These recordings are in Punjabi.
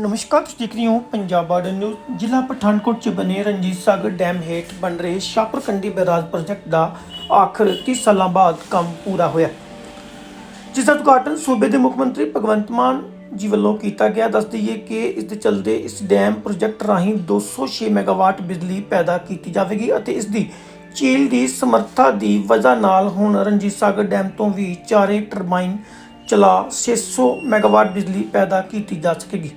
ਨਮਸਕਾਰ, ਤੁਸੀਂ ਦੇਖ ਰਹੇ ਹੋ ਪੰਜਾਬ ਬਾਰਡਰ ਨਿਊਜ਼ ਜ਼ਿਲ੍ਹਾ ਪਠਾਨਕੋਟ ਚ ਬਣੇ ਰਣਜੀਤ ਸਾਗਰ ਡੈਮ ਹੇਠ ਬਣ ਰਹੇ ਸ਼ਾਪਰਕੰਡੀ ਬੈਰਾਜ ਪ੍ਰੋਜੈਕਟ ਦਾ ਆਖਰ 30 ਸਾਲਾਂ ਬਾਅਦ ਕੰਮ ਪੂਰਾ ਹੋਇਆ। ਜਿਸ ਦਾ ਉਦਘਾਟਨ ਸੂਬੇ ਦੇ ਮੁੱਖ ਮੰਤਰੀ ਭਗਵੰਤ ਮਾਨ ਜੀ ਵੱਲੋਂ ਕੀਤਾ ਗਿਆ। ਦੱਸ ਦਈਏ ਕਿ ਇਸ ਦੇ ਚਲਦੇ ਇਸ ਡੈਮ ਪ੍ਰੋਜੈਕਟ ਰਾਹੀਂ 206 ਮੈਗਾਵਾਟ ਬਿਜਲੀ ਪੈਦਾ ਕੀਤੀ ਜਾਵੇਗੀ ਅਤੇ ਇਸ ਦੀ ਝੀਲ ਦੀ ਸਮਰੱਥਾ ਦੀ ਵਜ੍ਹਾ ਨਾਲ ਹੁਣ ਰਣਜੀਤ ਸਾਗਰ ਡੈਮ ਤੋਂ ਵੀ ਚਾਰੇ ਟਰਬਾਈਨ ਚਲਾ 600 ਮੈਗਾਵਾਟ ਬਿਜਲੀ ਪੈਦਾ ਕੀਤੀ ਜਾ ਸਕੇਗੀ।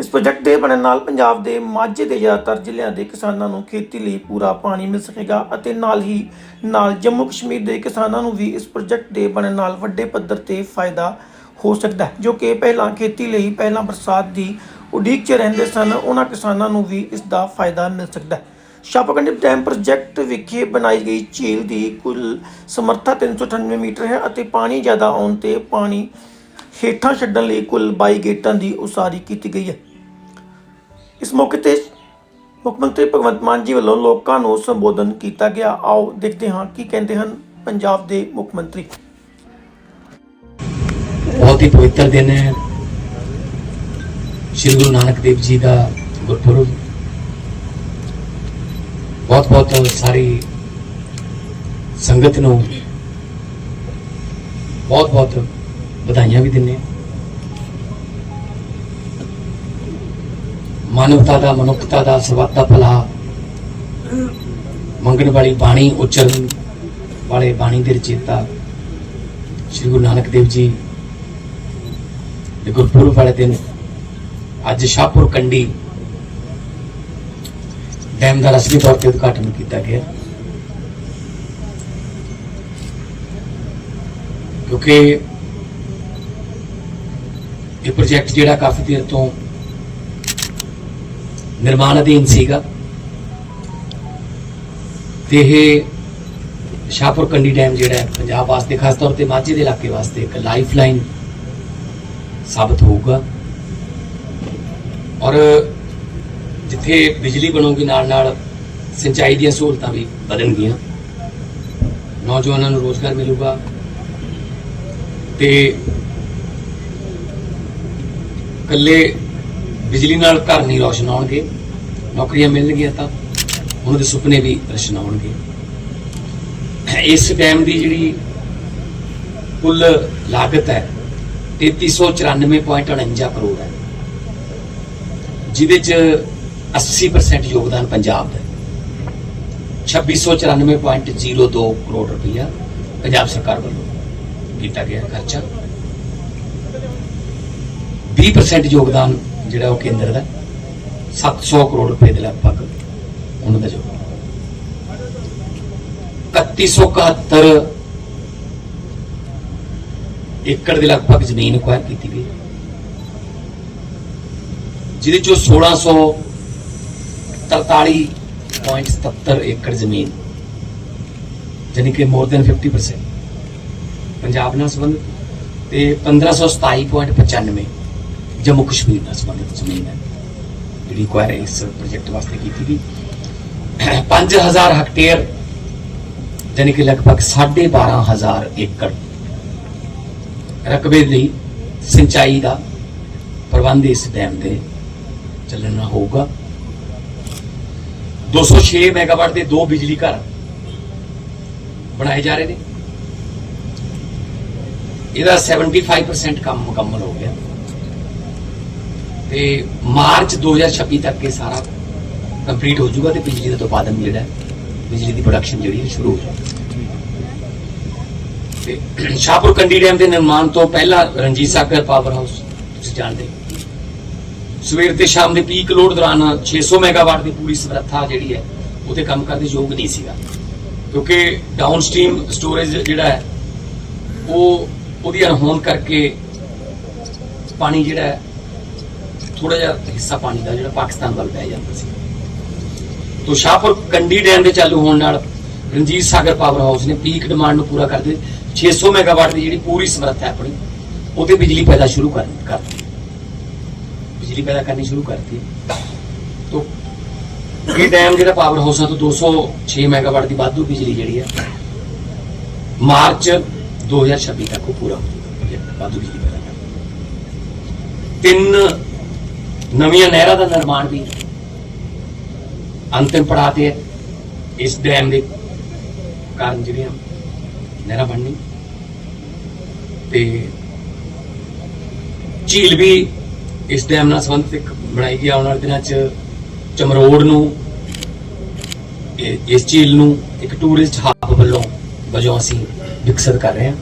ਇਸ ਪ੍ਰੋਜੈਕਟ ਦੇ ਬਣਨ ਨਾਲ ਪੰਜਾਬ ਦੇ ਮਾਝੇ ਦੇ ਜ਼ਿਆਦਾਤਰ ਜ਼ਿਲ੍ਹਿਆਂ ਦੇ ਕਿਸਾਨਾਂ ਨੂੰ ਖੇਤੀ ਲਈ ਪੂਰਾ ਪਾਣੀ ਮਿਲ ਸਕੇਗਾ ਅਤੇ ਨਾਲ ਹੀ ਨਾਲ ਜੰਮੂ ਕਸ਼ਮੀਰ ਦੇ ਕਿਸਾਨਾਂ ਨੂੰ ਵੀ ਇਸ ਪ੍ਰੋਜੈਕਟ ਦੇ ਬਣਨ ਨਾਲ ਵੱਡੇ ਪੱਧਰ ਤੇ ਫਾਇਦਾ ਹੋ ਸਕਦਾ ਹੈ, ਜੋ ਕਿ ਪਹਿਲਾਂ ਖੇਤੀ ਲਈ ਪਹਿਲਾਂ ਬਰਸਾਤ ਦੀ ਉਡੀਕ 'ਚ ਰਹਿੰਦੇ ਸਨ, ਉਹਨਾਂ ਕਿਸਾਨਾਂ ਨੂੰ ਵੀ ਇਸ ਦਾ ਫਾਇਦਾ ਮਿਲ ਸਕਦਾ ਹੈ। ਸ਼ਾਪਕੰਡੀ ਡੈਮ ਪ੍ਰੋਜੈਕਟ ਵਿਖੇ ਬਣਾਈ ਗਈ ਝੀਲ ਦੀ ਕੁੱਲ ਸਮਰੱਥਾ 398 ਮੀਟਰ ਹੈ ਅਤੇ ਪਾਣੀ ਜ਼ਿਆਦਾ ਆਉਣ ਤੇ ਪਾਣੀ ਹੇਠਾਂ ਛੱਡਣ ਲਈ ਕੁੱਲ 22 ਗੇਟਾਂ ਦੀ ਉਸਾਰੀ ਕੀਤੀ ਗਈ ਹੈ। ਇਸ ਮੌਕੇ ਤੇ ਮੁੱਖ ਮੰਤਰੀ ਭਗਵੰਤ ਮਾਨ ਜੀ ਵੱਲੋਂ ਲੋਕਾਂ ਨੂੰ ਸੰਬੋਧਨ ਕੀਤਾ ਗਿਆ। ਆਓ ਦੇਖਦੇ ਹਾਂ ਕੀ ਕਹਿੰਦੇ ਹਨ ਪੰਜਾਬ ਦੇ ਮੁੱਖ ਮੰਤਰੀ। ਬਹੁਤ ਹੀ ਪਵਿੱਤਰ ਦਿਨ ਹੈ। ਸ਼੍ਰੀ ਗੁਰੂ ਨਾਨਕ ਦੇਵ ਜੀ ਦਾ ਗੁਰਪੁਰਬ। ਬਹੁਤ ਬਹੁਤ ਸਾਰੀ ਸੰਗਤ ਨੂੰ ਬਹੁਤ ਬਹੁਤ ਵਧਾਈਆਂ ਵੀ ਦਿੰਦੇ ਹਾਂ। ਮਾਨਵਤਾ ਦਾ, ਮਨੁੱਖਤਾ ਦਾ ਸਰਬੱਤ ਦਾ ਭਲਾ। ਮੰਗਣ ਵਾਲੀ ਬਾਣੀ ਉਚਰਨ ਵਾਲੇ ਬਾਣੀ ਦੇ ਰਚੇਤਾ ਸ਼੍ਰੀ ਗੁਰੂ ਨਾਨਕ ਦੇਵ ਜੀ ਦੇ ਗੁਰਪੁਰਬ ਵਾਲੇ ਦਿਨ ਅੱਜ ਸ਼ਾਹਪੁਰ ਕੰਡੀ ਡੈਮ ਦਾ ਰਸਮੀ ਤੌਰ ਤੇ ਉਦਘਾਟਨ ਕੀਤਾ ਗਿਆ। ਕਿਉਂਕਿ ਇਹ ਪ੍ਰੋਜੈਕਟ ਜਿਹੜਾ ਕਾਫੀ ਦੇਰ ਤੋਂ ਨਿਰਮਾਣ ਅਧੀਨ ਸੀਗਾ। ਤੇ ਇਹ ਸ਼ਾਹਪੁਰ ਕੰਡੀ ਡੈਮ ਜਿਹੜਾ ਹੈ, ਪੰਜਾਬ ਵਾਸਤੇ, ਖਾਸ ਤੌਰ ਤੇ ਮਾਝੇ ਦੇ ਇਲਾਕੇ ਵਾਸਤੇ ਇੱਕ ਲਾਈਫਲਾਈਨ ਸਾਬਤ ਹੋਊਗਾ। ਔਰ ਜਿੱਥੇ ਬਿਜਲੀ ਬਣੂਗੀ ਨਾਲ ਨਾਲ ਸਿੰਚਾਈ ਦੀਆਂ ਸਹੂਲਤਾਂ ਵੀ ਵਧਣਗੀਆਂ। ਨੌਜਵਾਨਾਂ ਨੂੰ ਰੋਜ਼ਗਾਰ ਮਿਲੂਗਾ। ਤੇ ਕੱਲੇ ਬਿਜਲੀ ਨਾਲ ਘਰ ਨਹੀਂ ਰੋਸ਼ਨ ਹੋਣਗੇ, ਨੌਕਰੀਆਂ ਮਿਲਣਗੀਆਂ ਤਾਂ ਉਹਨਾਂ ਦੇ ਸੁਪਨੇ ਵੀ ਰੋਸ਼ਨ ਹੋਣਗੇ। ਇਸ ਡੈਮ ਦੀ ਜਿਹੜੀ ਕੁੱਲ ਲਾਗਤ ਹੈ 3394.49 ਕਰੋੜ ਹੈ, ਜਿਹਦੇ ਚ 80% ਯੋਗਦਾਨ ਪੰਜਾਬ ਦਾ ਹੈ। 2694.02 ਕਰੋੜ ਰੁਪਇਆ ਪੰਜਾਬ ਸਰਕਾਰ ਵੱਲੋਂ ਕੀਤਾ ਗਿਆ ਖਰਚਾ। 20% ਯੋਗਦਾਨ ਜਿਹੜਾ ਉਹ ਕੇਂਦਰ ਦਾ 700 ਕਰੋੜ ਰੁਪਏ ਦੇ ਲਗਭਗ ਉਹਨਾਂ ਦਾ ਯੋਗਦਾਨ 3171 ਏਕੜ ਦੇ ਲਗਭਗ ਜ਼ਮੀਨ ਅਕਵਾਇਰ ਕੀਤੀ ਗਈ। ਜਿਹਦੇ ਚੋਂ 1643.77 ਏਕੜ ਜ਼ਮੀਨ ਜਾਨੀ ਕਿ ਮੋਰ ਦੈਨ 50% ਪੰਜਾਬ ਨਾਲ ਸੰਬੰਧਿਤ, ਤੇ 1527.95 ਜੰਮੂ ਕਸ਼ਮੀਰ ਨਾਲ ਸੰਬੰਧਿਤ ਜ਼ਮੀਨ ਹੈ ਜਿਹੜੀ ਕੁਆਇਰ ਇਸ ਪ੍ਰੋਜੈਕਟ ਵਾਸਤੇ ਕੀਤੀ ਗਈ 5000 ਹੈਕਟੇਅਰ ਜਾਨੀ ਕਿ ਲਗਭਗ 12500 ਏਕੜ ਰਕਬੇ ਲਈ ਸਿੰਚਾਈ ਦਾ ਪ੍ਰਬੰਧ ਇਸ ਡੈਮ ਤੇ ਚੱਲਣਾ ਹੋਊਗਾ 206 ਮੈਗਾਵਾਟ ਦੇ ਦੋ ਬਿਜਲੀ ਘਰ ਬਣਾਏ ਜਾ ਰਹੇ ਨੇ ਇਹਦਾ 75% ਕੰਮ ਮੁਕੰਮਲ ਹੋ ਗਿਆ ਤੇ ਮਾਰਚ 2026 ਤੱਕ ਇਹ ਸਾਰਾ ਕੰਪਲੀਟ ਹੋ ਜਾਊਗਾ ਤੇ ਬਿਜਲੀ ਦਾ ਉਤਪਾਦਨ ਜਿਹੜਾ ਬਿਜਲੀ ਦੀ ਪ੍ਰੋਡਕਸ਼ਨ ਜਿਹੜੀ ਸ਼ੁਰੂ ਹੋ ਜਾਊਗੀ। ਤੇ ਸ਼ਾਹਪੁਰ ਕੰਡੀ ਡੈਮ ਦੇ ਨਿਰਮਾਣ ਤੋਂ ਪਹਿਲਾਂ ਰਣਜੀਤ ਸਾਗਰ ਪਾਵਰ ਹਾਊਸ ਤੁਸੀਂ ਜਾਣਦੇ ਸਵੇਰ ਤੇ ਸ਼ਾਮ ਦੇ ਪੀਕ ਲੋਡ ਦੌਰਾਨ 600 ਮੈਗਾਵਾਟ ਦੀ ਪੂਰੀ ਸਮਰੱਥਾ ਜਿਹੜੀ ਹੈ, ਉਹਦੇ ਕੰਮ ਕਰਨ ਦੇ ਯੋਗ ਨਹੀਂ ਸੀਗਾ। ਕਿਉਂਕਿ ਡਾਊਨਸਟ੍ਰੀਮ ਸਟੋਰੇਜ ਜਿਹੜਾ ਹੈ, ਉਹ ਉਹਦੀ ਅਣਹੋਂਦ ਕਰਕੇ ਪਾਣੀ ਜਿਹੜਾ ਥੋੜਾ ਜਿਹਾ ਹਿੱਸਾ ਪਾਣੀ ਦਾ ਜਿਹੜਾ ਪਾਕਿਸਤਾਨ ਵੱਲ ਪੈ ਜਾਂਦਾ ਸੀ। ਤੋਂ ਸ਼ਾਹਪੁਰ ਕੰਡੀ ਡੈਮ ਦੇ ਚਾਲੂ ਹੋਣ ਨਾਲ ਰਣਜੀਤ ਸਾਗਰ ਪਾਵਰ ਹਾਊਸ ਨੇ ਪੀਕ ਡਿਮਾਂਡ ਨੂੰ ਪੂਰਾ ਕਰਦੇ 600 ਮੈਗਾਵਾਟ ਦੀ ਜਿਹੜੀ ਪੂਰੀ ਸਮਰੱਥਾ ਹੈ ਆਪਣੀ ਉਹਤੇ ਬਿਜਲੀ ਪੈਦਾ ਸ਼ੁਰੂ ਕਰ ਕਰਤੀ ਬਿਜਲੀ ਪੈਦਾ ਕਰਨੀ ਸ਼ੁਰੂ ਕਰਤੀ ਤੋਂ ਇਹ ਡੈਮ ਜਿਹੜਾ ਪਾਵਰ ਹਾਊਸਾਂ ਤੋਂ 206 ਮੈਗਾਵਾਟ ਦੀ ਵਾਧੂ ਬਿਜਲੀ ਜਿਹੜੀ ਹੈ ਮਾਰਚ 2026 ਤੱਕ ਉਹ ਪੂਰਾ ਹੋ ਜਾਊਗਾ ਵਾਧੂ ਬਿਜਲੀ ਪੈਦਾ ਕਰ ਤਿੰਨ ਨਵੀਆਂ ਨਹਿਰਾਂ ਦਾ ਨਿਰਮਾਣ ਵੀ ਅੰਤਿਮ ਪੜਾਅ ਤੇ ਹੈ। ਇਸ ਡੈਮ ਦੇ ਕਾਰਨ ਜਿਹੜੀਆਂ ਨਹਿਰਾਂ ਬਣਨੀ ਤੇ ਝੀਲ ਵੀ ਇਸ ਡੈਮ ਨਾਲ ਸੰਬੰਧਿਤ ਇੱਕ ਬਣਾਈ ਗਈ, ਆਉਣ ਵਾਲੇ ਦਿਨਾਂ 'ਚ ਚਮਰੋੜ ਨੂੰ ਇਸ ਝੀਲ ਨੂੰ ਇੱਕ ਟੂਰਿਸਟ ਹੱਬ ਵੱਲੋਂ ਵਜੋਂ ਅਸੀਂ ਵਿਕਸਿਤ ਕਰ ਰਹੇ ਹਾਂ।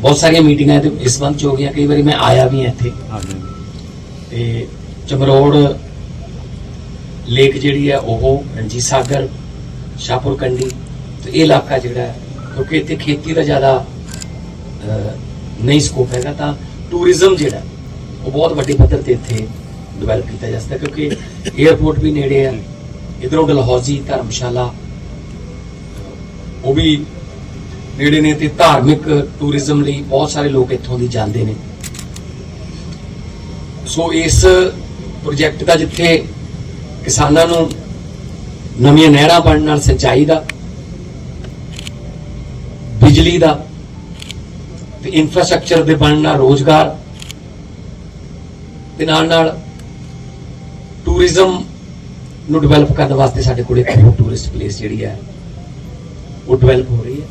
ਬਹੁਤ ਸਾਰੀਆਂ ਮੀਟਿੰਗਾਂ ਤੇ ਇਸ ਸੰਬੰਧ 'ਚ ਹੋ ਗਈਆਂ। ਕਈ ਵਾਰੀ ਮੈਂ ਆਇਆ ਵੀ ਹਾਂ ਇੱਥੇ। ਤੇ ਚਮਰੋੜ ਲੇਕ ਜਿਹੜੀ ਹੈ ਉਹ ਰਣਜੀਤ ਸਾਗਰ, ਸ਼ਾਹਪੁਰ ਕੰਡੀ ਤੇ ਇਹ ਇਲਾਕਾ ਜਿਹੜਾ ਹੈ, ਕਿਉਂਕਿ ਇੱਥੇ ਖੇਤੀ ਦਾ ਜ਼ਿਆਦਾ ਨਹੀਂ ਸਕੋਪ ਹੈਗਾ ਤਾਂ ਟੂਰਿਜ਼ਮ ਜਿਹੜਾ ਉਹ ਬਹੁਤ ਵੱਡੇ ਪੱਧਰ ਤੇ ਇੱਥੇ ਡਿਵੈਲਪ ਕੀਤਾ ਜਾ ਸਕਦਾ ਕਿਉਂਕਿ 에어ਪੋਰਟ ਵੀ ਨੇੜੇ ਹੈ, ਇਧਰੋਂ ਡਲਹੌਜ਼ੀ, ਧਰਮਸ਼ਾਲਾ, ਉਹ ਵੀ ਨੇੜੇ ਨੇ ਤੇ ਧਾਰਮਿਕ ਟੂਰਿਜ਼ਮ ਲਈ ਬਹੁਤ ਸਾਰੇ ਲੋਕ ਇੱਥੋਂ ਦੀ ਜਾਂਦੇ ਨੇ। ਸੋ ਇਸ ਪ੍ਰੋਜੈਕਟ ਦਾ ਜਿੱਥੇ ਕਿਸਾਨਾਂ ਨੂੰ ਨਵੀਆਂ ਨਹਿਰਾਂ ਬਣਨ ਨਾਲ ਸਿੰਚਾਈ ਦਾ, ਬਿਜਲੀ ਦਾ ਤੇ ਇਨਫਰਾਸਟ੍ਰਕਚਰ ਦੇ ਬਣਨ ਨਾਲ ਰੋਜ਼ਗਾਰ ਦੇ ਨਾਲ ਨਾਲ ਟੂਰਿਜ਼ਮ ਨੂੰ ਡਿਵੈਲਪ ਕਰਨ ਵਾਸਤੇ ਸਾਡੇ ਕੋਲ ਟੂਰਿਸਟ ਪਲੇਸ ਜਿਹੜੀ ਹੈ, ਉਹ ਡਿਵੈਲਪ ਹੋ ਰਹੀ ਹੈ।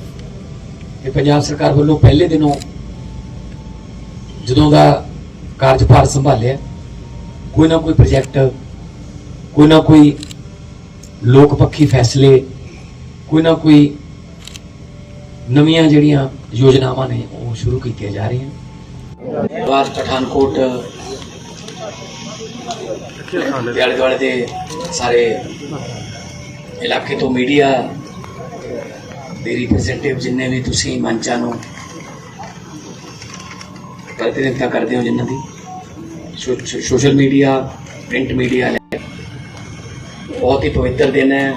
ਤੇ ਪੰਜਾਬ ਸਰਕਾਰ ਵੱਲੋਂ ਪਹਿਲੇ ਦਿਨੋਂ ਜਦੋਂ ਦਾ ਕਾਰਜਭਾਰ ਸੰਭਾਲਿਆ। ਕੋਈ ਨਾ ਕੋਈ ਪ੍ਰੋਜੈਕਟ ਕੋਈ ਨਾ ਕੋਈ ਲੋਕ ਪੱਖੀ ਫੈਸਲੇ, ਕੋਈ ਨਾ ਕੋਈ ਨਵੀਆਂ ਜਿਹੜੀਆਂ ਯੋਜਨਾਵਾਂ ਨੇ, ਉਹ ਸ਼ੁਰੂ ਕੀਤੀਆਂ ਜਾ ਰਹੀਆਂ। ਬਾਸ ਪਠਾਨਕੋਟ ਦੇ ਆਲੇ ਦੁਆਲੇ ਦੇ ਸਾਰੇ ਇਲਾਕੇ ਤੋਂ ਮੀਡੀਆ ਦੇ ਰਿਪਰੈਜ਼ੈਂਟੇਟਿਵ ਜਿੰਨੇ ਵੀ ਤੁਸੀਂ ਮੰਚਾਂ ਨੂੰ ਪ੍ਰਤੀਨਿਧਤਾ ਕਰਦੇ ਹੋ ਜਿਨ੍ਹਾਂ ਦੀ? ਸੋ- ਸੋਸ਼ਲ ਮੀਡੀਆ, ਪ੍ਰਿੰਟ ਮੀਡੀਆ ਬਹੁਤ ਹੀ ਪਵਿੱਤਰ ਦਿਨ ਹੈ।